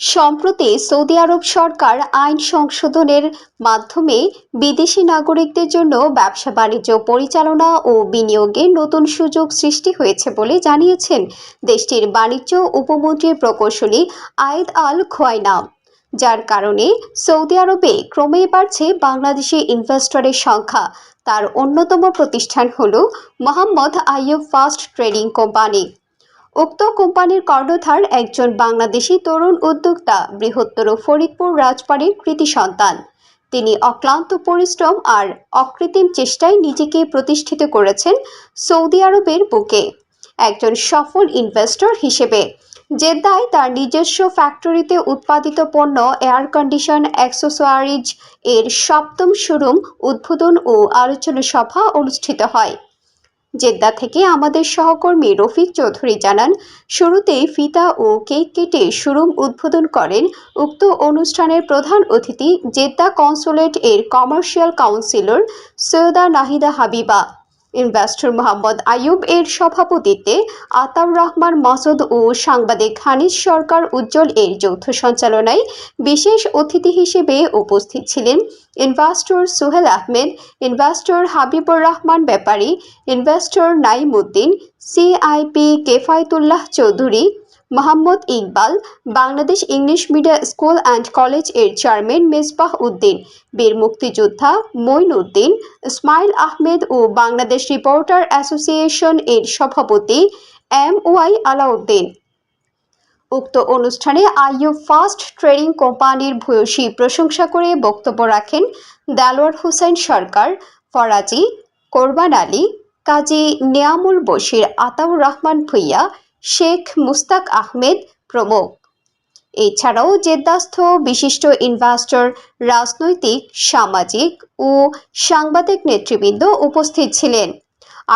সম্প্রতি সৌদি আরব সরকার আইন সংশোধনের মাধ্যমে বিদেশি নাগরিকদের জন্য ব্যবসা বাণিজ্য পরিচালনা ও বিনিয়োগে নতুন সুযোগ সৃষ্টি হয়েছে বলে জানিয়েছেন দেশটির বাণিজ্য উপমন্ত্রী প্রকৌশলী আয়েদ আল খোয়াইনা। যার কারণে সৌদি আরবে ক্রমেই বাড়ছে বাংলাদেশি ইনভেস্টরের সংখ্যা। তার অন্যতম প্রতিষ্ঠান হল Mohammad Ayub fast trading company. উক্ত কোম্পানির কর্ণধার একজন বাংলাদেশি তরুণ উদ্যোক্তা, বৃহত্তর ফরিদপুর রাজবাড়ির কৃতি সন্তান। তিনি অক্লান্ত পরিশ্রম আর অকৃত্রিম চেষ্টায় নিজেকে প্রতিষ্ঠিত করেছেন সৌদি আরবের বুকে। একজন সফল ইনভেস্টর হিসেবে, জেদ্দায় তার নিজস্ব ফ্যাক্টরিতে উৎপাদিত পণ্য, এয়ার কন্ডিশন, অ্যাক্সেসরিজ এর সপ্তম শোরুম উদ্বোধন ও আলোচনা সভা অনুষ্ঠিত হয়। জেদ্দা থেকে আমাদের সহকর্মী রফিক চৌধুরী জানান, শুরুতেই ফিতা ও কেক কেটে শোরুম উদ্বোধন করেন উক্ত অনুষ্ঠানের প্রধান অতিথি জেদ্দা কনসুলেট এর commercial counsellor Syeda Nahida Habiba. Investor Mohammad Ayub এর সভাপতিত্বে আতাউর রহমান মাসুদ ও সাংবাদিক হানিস সরকার উজ্জ্বল এর যৌথ সঞ্চালনায় বিশেষ অতিথি হিসেবে উপস্থিত ছিলেন investor Sohel Ahmed investor Habibur Rahman Bepari investor Naimuddin CIP Kefayetullah Chowdhury Mohammad Iqbal, Bangladesh English medium school and কলেজের চেয়ারম্যান মেজবাহ উদ্দিন, বীর মুক্তিযোদ্ধা মঈন উদ্দিন, ইসমাইল আহমেদ ও বাংলাদেশ রিপোর্টার অ্যাসোসিয়েশন এর সভাপতি এম ওয়াই আলাউদ্দিন। উক্ত অনুষ্ঠানে আইইউ ফার্স্ট ট্রেডিং কোম্পানির ভূয়সী প্রশংসা করে বক্তব্য রাখেন দেলোয়ার হোসেন সরকার, ফরাজি, কোরবান আলী, কাজী নিয়ামুল বশির আতাউর রহমান ভুইয়া শেখ মুস্তাক আহমেদ প্রমুখ। এছাড়াও জেদ্দাস্থ, বিশিষ্ট ইনভেস্টর রাজনৈতিক, সামাজিক ও সাংবাদিক নেতৃবৃন্দ উপস্থিত ছিলেন।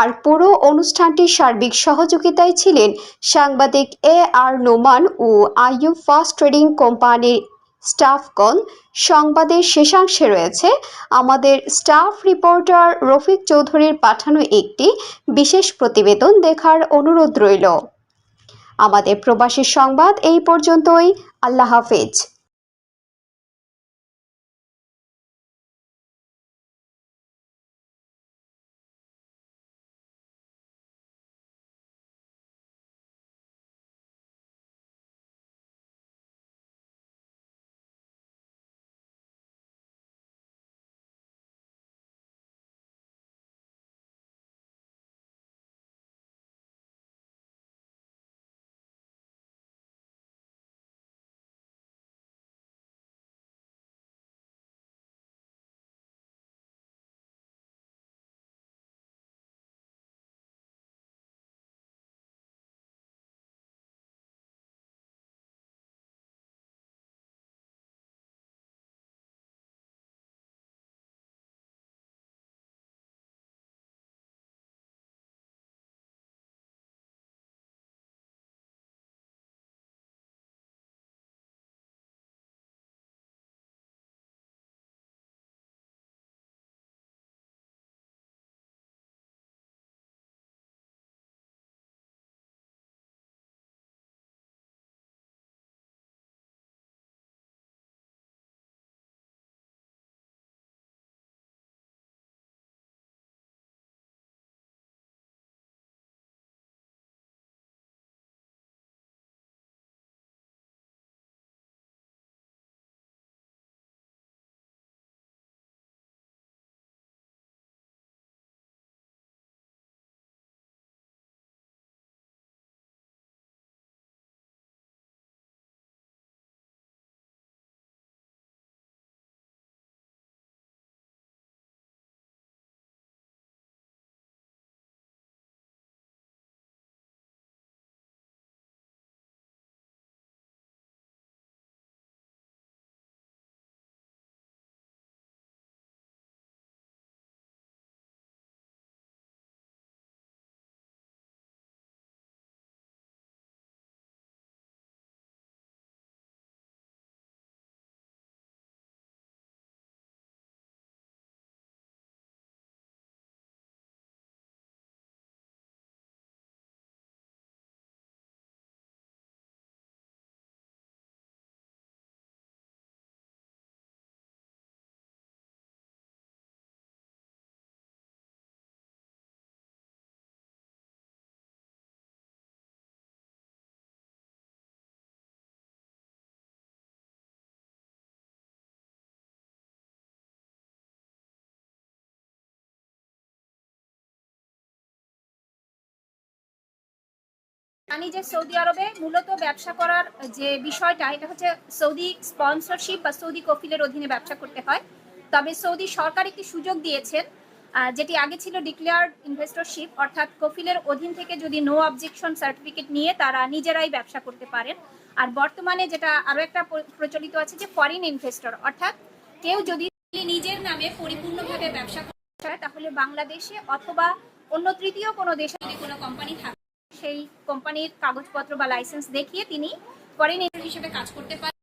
আর পুরো অনুষ্ঠানটির সার্বিক সহযোগিতায় ছিলেন সাংবাদিক এ আর নোমান ও আইইউ ফার্স্ট ট্রেডিং কোম্পানির স্টাফগণ। সংবাদের শেষাংশে রয়েছে আমাদের স্টাফ রিপোর্টার রফিক চৌধুরীর পাঠানো একটি বিশেষ প্রতিবেদন দেখার অনুরোধ রইল। আমাদের প্রবাসী সংবাদ এই পর্যন্তই। আল্লাহ হাফেজ। জানি যে সৌদি আরবে মূলত ব্যবসা করার যে বিষয়টা, এটা হচ্ছে সৌদি স্পন্সরশিপ বা সৌদি কফিলের অধীনে ব্যবসা করতে হয়। তবে সৌদি সরকার একটি সুযোগ দিয়েছেন যেটি আগে ছিল ডিক্লেয়ার্ড ইনভেস্টরশিপ অর্থাৎ কফিলের অধীন থেকে যদি নো অবজেকশন সার্টিফিকেট নিয়ে তারা নিজেরাই ব্যবসা করতে পারেন। আর বর্তমানে যেটা আরও একটা প্রচলিত আছে যে ফরেন ইনভেস্টর অর্থাৎ কেউ যদি নিজের নামে পরিপূর্ণভাবে ব্যবসা করতে চায়, তাহলে বাংলাদেশে অথবা অন্য তৃতীয় কোনো দেশে কোনো কোম্পানি থাকে সেই কোম্পানির কাগজপত্র বা লাইসেন্স দেখিয়ে তিনি ফরেন এজেন্ট হিসেবে কাজ করতে পারেন।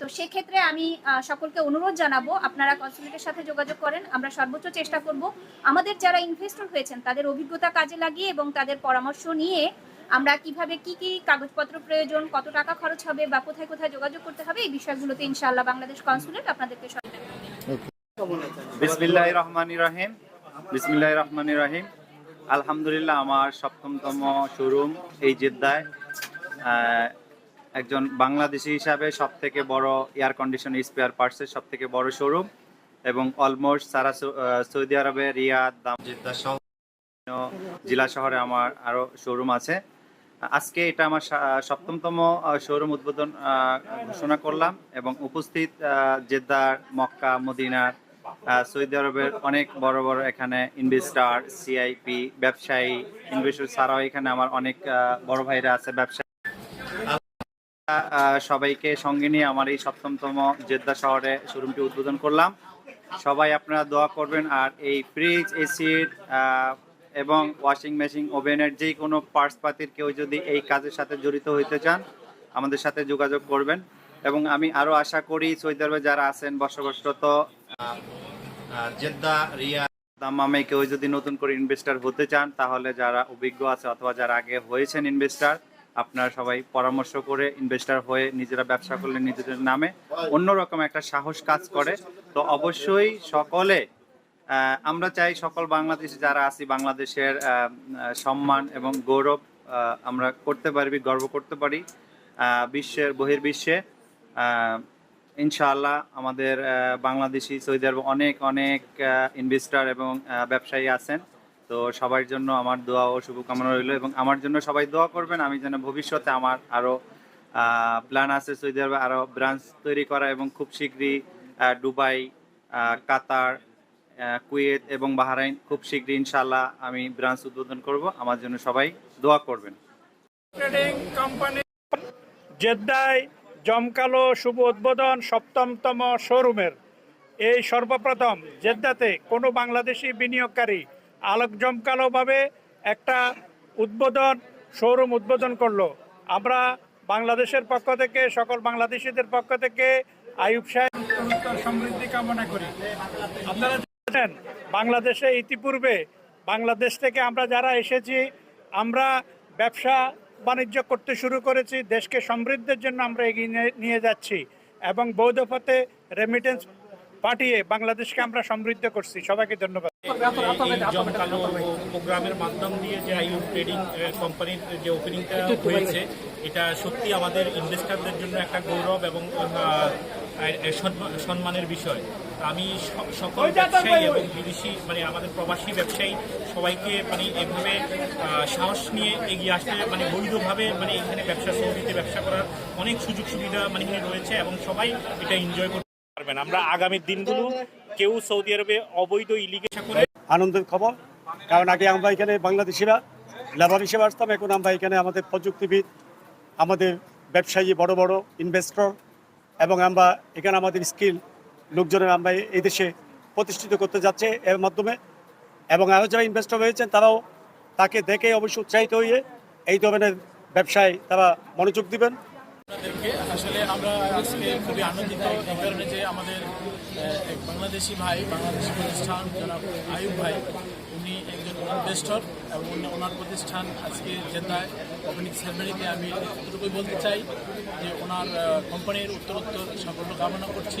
তো সেক্ষেত্রে আমি সকলকে অনুরোধ জানাব, আপনারা কনসুলেটের সাথে যোগাযোগ করেন, আমরা সর্বোচ্চ চেষ্টা করব। আমাদের যারা ইনভেস্টর হয়েছেন, তাদের অভিজ্ঞতা কাজে লাগিয়ে এবং তাদের পরামর্শ নিয়ে আমরা কীভাবে কি কি কাগজপত্র প্রয়োজন, কত টাকা খরচ হবে বা কোথায় কোথায় যোগাযোগ করতে হবে, এই বিষয়গুলোতে ইনশাআল্লাহ বাংলাদেশ কনসুলেট আপনাদেরকে সহায়তা করবে বিসমিল্লাহ রহমান রাহিম। বিসমিল্লাহ রহমান রাহিম। আলহামদুলিল্লাহ আমার সপ্তমতম শোরুম এই জেদ্দায়। একজন বাংলাদেশি হিসাবে সব থেকে বড় এয়ার কন্ডিশন স্পেয়ার পার্টসের সব থেকে বড় শোরুম এবং অলমোস্ট সারা সৌদি আরবে রিয়াদ দাম জেদ্দা সহ জেলা শহরে আমার আরও শোরুম আছে। আজকে এটা আমার সপ্তমতম শোরুম উদ্বোধন ঘোষণা করলাম এবং উপস্থিত জেদ্দার মক্কা মদিনার সৌদি আরবের অনেক বড় বড় এখানে ইনভেস্টার সিআইপি ব্যবসায়ী ইনভেস্টর ছাড়াও এখানে আমার অনেক বড় ভাইরা আছে ব্যবসা সবাইকে সঙ্গে নিয়ে আমার এই সপ্তমতম জেদ্দা শহরে শোরুমটি উদ্বোধন করলাম। সবাই আপনারা দোয়া করবেন আর এই ফ্রিজ এসির এবং ওয়াশিং মেশিন ওভেনের যে কোনো পার্টস পাতির কেউ যদি এই কাজের সাথে জড়িত হইতে চান, আমাদের সাথে যোগাযোগ করবেন। এবং আমি আরও আশা করি সৌদি আরবে যারা আছেন, বসবাসরত দাম্মামে কেউ যদি নতুন করে ইনভেস্টার হতে চান তাহলে যারা অভিজ্ঞ আছে অথবা যারা আগে হয়েছেন ইনভেস্টার আপনারা সবাই পরামর্শ করে ইনভেস্টার হয়ে নিজেরা ব্যবসা করলে নিজেদের নামে অন্যরকম একটা সাহস কাজ করে। তো অবশ্যই সকলে আমরা চাই সকল বাংলাদেশি যারা আছি বাংলাদেশের সম্মান এবং গৌরব আমরা করতে পারবি গর্ব করতে পারি বিশ্বের বহির্বিশ্বে। আহ, ইনশাআল্লাহ আমাদের বাংলাদেশি সৌদি আরবে অনেক অনেক ইনভেস্টার এবং ব্যবসায়ী আছেন। তো সবার জন্য আমার দোয়া ও শুভকামনা রইল এবং আমার জন্য সবাই দোয়া করবেন। আমি যেন ভবিষ্যতে আমার আরও প্ল্যান আছে সৌদি আরবে আরও ব্রাঞ্চ তৈরি করা এবং খুব শীঘ্রই দুবাই কাতার কুয়েত এবং বাহরাইন খুব শীঘ্রই ইনশাল্লাহ আমি ব্রাঞ্চ উদ্বোধন করব। আমার জন্য সবাই দোয়া করবেন। কোম্পানি জেদ্দায় জমকালো শুভ উদ্বোধন সপ্তমতম শোরুমের। এই সর্বপ্রথম জেদ্দাতে কোনো বাংলাদেশি বিনিয়োগকারী আলোক জমকালোভাবে একটা উদ্বোধন, শোরুম উদ্বোধন করল। আমরা বাংলাদেশের পক্ষ থেকে, সকল বাংলাদেশিদের পক্ষ থেকে আয়ুব সাহেব সমৃদ্ধি কামনা করি। আপনারা জানেন, বাংলাদেশে ইতিপূর্বে বাংলাদেশ থেকে আমরা যারা এসেছি, আমরা ব্যবসা বাণিজ্য করতে শুরু করেছি, দেশকে সমৃদ্ধের জন্য আমরা এগিয়ে নিয়ে- যাচ্ছি এবং বৌদ্ধ পথে রেমিটেন্স পাঠিয়ে বাংলাদেশকে আমরা সমৃদ্ধ করছি। সবাইকে ধন্যবাদ। প্রোগ্রামের মাধ্যম দিয়ে যে আইউ ট্রেডিং কোম্পানির যে ওপেনিংটা হয়েছে, এটা সত্যি আমাদের ইনভেস্টারদের জন্য একটা গৌরব এবং সম্মানের বিষয়। আমি সকল ব্যবসায়ী এবং বিদেশি মানে আমাদের প্রবাসী ব্যবসায়ী সবাইকে মানে এভাবে সাহস নিয়ে এগিয়ে আসতে মানে বৈধভাবে মানে এখানে ব্যবসা সৌদিতে ব্যবসা করার অনেক সুযোগ সুবিধা মানে এখানে রয়েছে এবং সবাই এটা এনজয় করতে পারবেন। আমরা আগামী দিনগুলো কেউ সৌদি আরবে অবৈধ ইলিগেশন করে আনন্দের খবর কারণ আগে আমরা এখানে বাংলাদেশিরা লেবার হিসেবে আসতাম এখন আমরা এখানে আমাদের প্রযুক্তিবিদ আমাদের ব্যবসায়ী বড় বড় ইনভেস্টর এবং আমরা এখানে আমাদের স্কিল লোকজনের আমরা এই দেশে প্রতিষ্ঠিত করতে যাচ্ছে এর মাধ্যমে। এবং আরও যারা ইনভেস্টর হয়েছেন তারাও তাকে দেখে অবশ্যই উৎসাহিত হয়ে এই ধরনের ব্যবসায় তারা মনোযোগ দিবেন। আপনাদেরকে আসলে আমরা আজকে খুবই আনন্দিত এই কারণে যে আমাদের এক বাংলাদেশি ভাই, বাংলাদেশি প্রতিষ্ঠান, যারা আয়ুব ভাই, উনি একজন ইনভেস্টর এবং ওনার প্রতিষ্ঠান আজকে জেদ্দায় ওপেনিং সেরেমনিতে আমি এতটুকুই বলতে চাই যে ওনার কোম্পানির উত্তরোত্তর সাফল্য কামনা করছি।